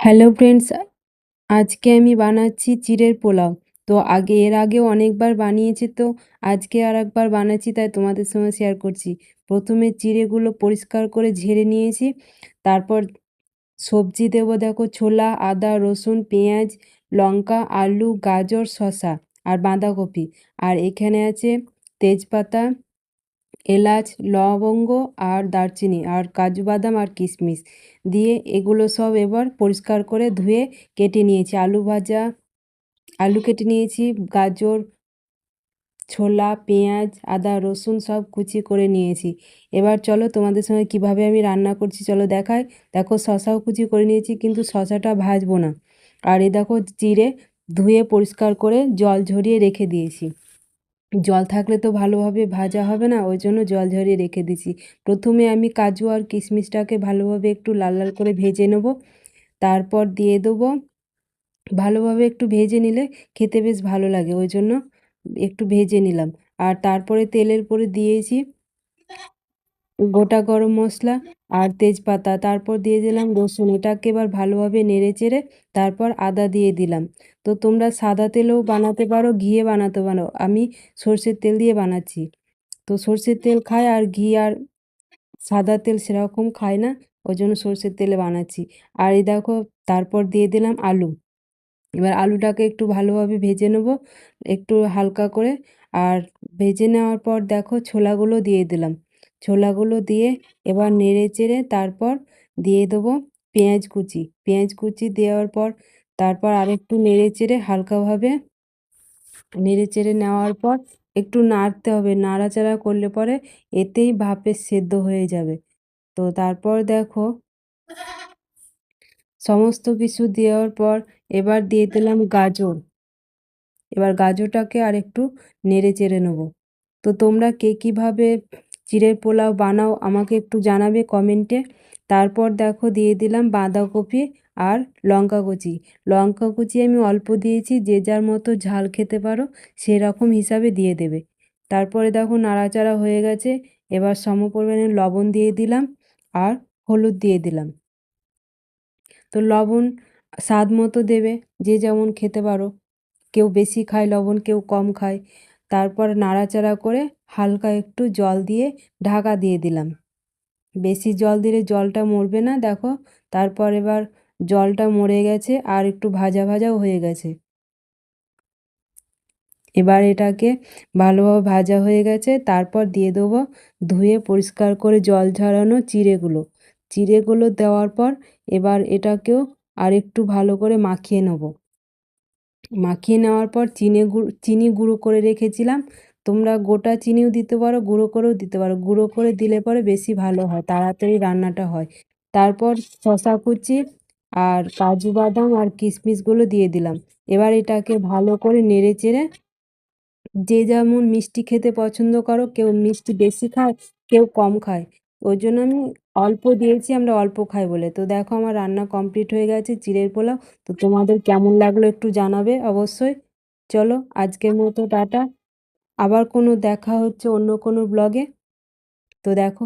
Hello friends, আজকে আমি বানাচ্ছি চিড়ের পোলাও। তো আগে, এর আগেও অনেকবার বানিয়েছি তো, আজকে আর একবার বানাচ্ছি, তাই তোমাদের সঙ্গে শেয়ার করছি। প্রথমে চিড়েগুলো পরিষ্কার করে ঝেড়ে নিয়েছি, তারপর সবজি দেবো, দেখো, ছোলা, আদা, রসুন, পেঁয়াজ, লঙ্কা, আলু, গাজর, শসা আর বাঁধাকপি। আর এখানে আছে তেজপাতা এলাচ, লবঙ্গ আর দারচিনি আর কাজু বাদাম আর কিশমিশ দিয়ে এগুলো সব এবার পরিষ্কার করে ধুয়ে কেটে নিয়েছি। আলু ভাজা, আলু কেটে নিয়েছি, গাজর, ছোলা, পেঁয়াজ, আদা, রসুন সব কুচি করে নিয়েছি। এবার চলো তোমাদের সঙ্গে কীভাবে আমি রান্না করছি চলো দেখাই। দেখো শশাও কুচি করে নিয়েছি কিন্তু শশাটা ভাজবো না। আর এ দেখো চিড়ে ধুয়ে পরিষ্কার করে জল ঝরিয়ে রেখে দিয়েছি। জল থাকলে তো ভালোভাবে ভাজা হবে না, ওই জন্য জল ঝরিয়ে রেখে দিছি প্রথমে আমি কাজু আর কিশমিশটাকে ভালোভাবে একটু লাল লাল করে ভেজে নেব। তারপর দিয়ে দেবো ভালোভাবে একটু ভেজে নিলে খেতে বেশ ভালো লাগে, ওই জন্য একটু ভেজে নিলাম। আর তারপরে তেলের পরে দিয়েছি গোটা গরম মশলা আর তেজপাতা, তারপর দিয়ে দিলাম রসুন। এটাকে এবার ভালোভাবে নেড়ে চেড়ে তারপর আদা দিয়ে দিলাম। তো তোমরা সাদা তেলেও বানাতে পারো, ঘিয়ে বানাতে পারো। আমি সর্ষের তেল দিয়ে বানাচ্ছি। তো সর্ষের তেল খায় আর ঘি আর সাদা তেল সেরকম খায় না, ওই জন্য সর্ষের তেলে বানাচ্ছি। আর এই দেখো, তারপর দিয়ে দিলাম আলু। এবার আলুটাকে একটু ভালোভাবে ভেজে নেব, একটু হালকা করে। আর ভেজে নেওয়ার পর দেখো, ছোলাগুলো দিয়ে দিলাম। ছোলাগুলো দিয়ে এবার নেড়ে চেড়ে তারপর দিয়ে দেবো পেঁয়াজ কুচি। পেঁয়াজ কুচি দেওয়ার পর তারপর আরেকটু নেড়ে চেড়ে হালকাভাবে নেড়ে চেড়ে নেওয়ার পর একটু নাড়তে হবে। নাড়াচাড়া করলে পরে এতেই ভাপে সেদ্ধ হয়ে যাবে। তো তারপর দেখো সমস্ত কিছু দেওয়ার পর এবার দিয়ে দিলাম গাজর। এবার গাজরটাকে আর একটু নেড়ে চেড়ে নেব। তো তোমরা কে কীভাবে চিড়ের পোলাও বানাও, আমাকে একটু জানাবে কমেন্টে। তারপর দেখো দিয়ে দিলাম বাঁধাকপি আর লঙ্কা কুচি। লঙ্কা কুচি আমি অল্প দিয়েছি, যে যার মতো ঝাল খেতে পারো সেরকম হিসাবে দিয়ে দেবে। তারপরে দেখো নাড়াচাড়া হয়ে গেছে, এবার সম পরিমাণে লবণ দিয়ে দিলাম আর হলুদ দিয়ে দিলাম। তো লবণ স্বাদ মতো দেবে, যে যেমন খেতে পারো। কেউ বেশি খায়, লবণ কেউ কম খায়। তারপর নাড়াচাড়া করে হালকা একটু জল দিয়ে ঢাকা দিয়ে দিলাম। বেশি জল দিলে জলটা মরবে না, দেখো। তারপর এবার জলটা মরে গেছে আর একটু ভাজা ভাজাও হয়ে গেছে। এবার এটাকে ভালোভাবে ভাজা হয়ে গেছে। তারপর দিয়ে দেবো ধুয়ে পরিষ্কার করে জল ঝরানো চিড়েগুলো। চিড়েগুলো দেওয়ার পর এবার এটাকেও আর একটু ভালো করে মাখিয়ে নেব। মাখিয়ে নেওয়ার পর চিনি গুঁড়ো চিনি গুঁড়ো করে রেখেছিলাম। তোমরা গোটা চিনিও দিতে পারো, গুঁড়ো করেও দিতে পারো। গুঁড়ো করে দিলে পরে বেশি ভালো হয়, তাড়াতাড়ি রান্নাটা হয়। তারপর শশা কুচি আর কাজু বাদাম আর কিশমিশগুলো দিয়ে দিলাম। এবার এটাকে ভালো করে নেড়ে চেড়ে যে যেমন মিষ্টি খেতে পছন্দ করো, কেউ মিষ্টি বেশি খায়, কেউ কম খায়। ওই জন্য আমি অল্প দিয়েছি, আমরা অল্প খাই বলে। তো দেখো আমার রান্না কমপ্লিট হয়ে গেছে, চিড়ের পোলাও। তো তোমাদের কেমন লাগল একটু জানাবে অবশ্যই। চলো, আজকের মতো টাটা। আবার কোনো দেখা হচ্ছে অন্য কোনো ব্লগে তো দেখো